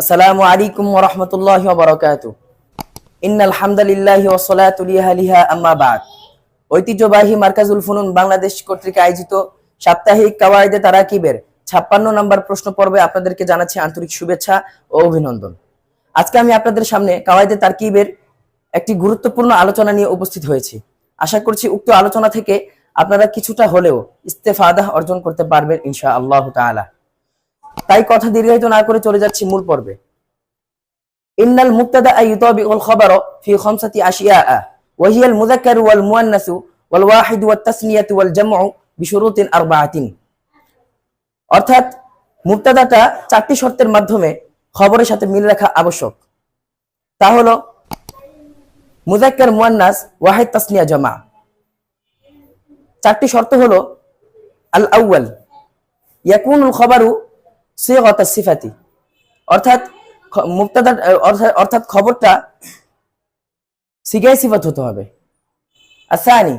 আসসালামু আলাইকুম ওয়া রাহমাতুল্লাহি ওয়া বারাকাতুহু। ইন্নাল হামদালিল্লাহি ওয়া সলাতু লিহা আম্মা বাদ। ঐতিহ্যবাহী মার্কাজুল ফুনুন বাংলাদেশ কর্তৃক আয়োজিত সাপ্তাহিক কাওয়াইদে তারাকিবের ছাপ্পান্ন নম্বর প্রশ্ন পর্বে আপনাদেরকে জানাচ্ছি আন্তরিক শুভেচ্ছা ও অভিনন্দন। আজকে আমি আপনাদের সামনে কাওয়াইদে তারকিবের একটি গুরুত্বপূর্ণ আলোচনা নিয়ে উপস্থিত হয়েছি। আশা করছি উক্ত আলোচনা থেকে আপনারা কিছুটা হলেও ইস্তেফাদাহ অর্জন করতে পারবেন ইনশা আল্লাহ তাআলা। তাই কথা দীর্ঘায়িত না করে চলে যাচ্ছি মূল পর্বে। ইন্নাল মুক্তাদা ইউতাবিউল খবর ফি খামসাতি মুয়ান্নাস ওয়াল ওয়াহিদ ওয়াত তাসনিয়াতু ওয়াল জামউ বিশুরুতিন আরবাআতিন। অর্থাৎ মুক্তাদাটা চারটি শর্তের মাধ্যমে খবরের সাথে মিল রাখা আবশ্যক। তা হলো মুযাক্কার, মুয়ান্নাস, ওয়াহিদ, তাসনিয়া, জামা। চারটি শর্ত হলো আল আউয়াল, ইয়াকুনুল খবরু সিগত সিফাতি অর্থাৎ খ- মুক্তাদা অর্থাৎ- খবরটা সিগাই সিফাত হতে হবে। আসানি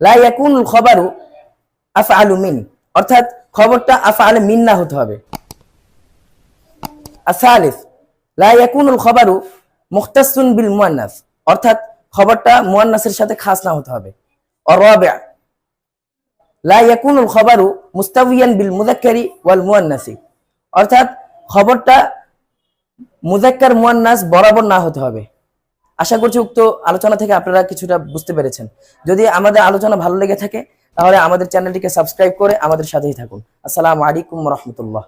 লা ইয়াকুনুল খবরু আফআলু মিন। অর্থাৎ খবরটা আফা আফআল মিন না হতে হবে। আসালিস লা ইয়াকুনুল খবরু মুখতাসুন বিল মুয়ান্নাস। অর্থাৎ খবরটা মুয়ান্নাসের সাথে খাস না হতে হবে। রাবি'a লা ইয়াকুনুল খবরু মুস্তাবিয়ান বিল মুযাক্কারি ওয়াল মুয়ান্নাসি। অর্থাৎ খবরটা মুজাক্কার মুয়ান্নাস বরাবর না হতে হবে। আশা করছি উক্ত আলোচনা থেকে আপনারা কিছুটা বুঝতে পেরেছেন। যদি আমাদের আলোচনা ভালো লেগে থাকে, তাহলে আমাদের চ্যানেলটিকে সাবস্ক্রাইব করে আমাদের সাথেই থাকুন। আসসালামু আলাইকুম রহমতুল্লাহ।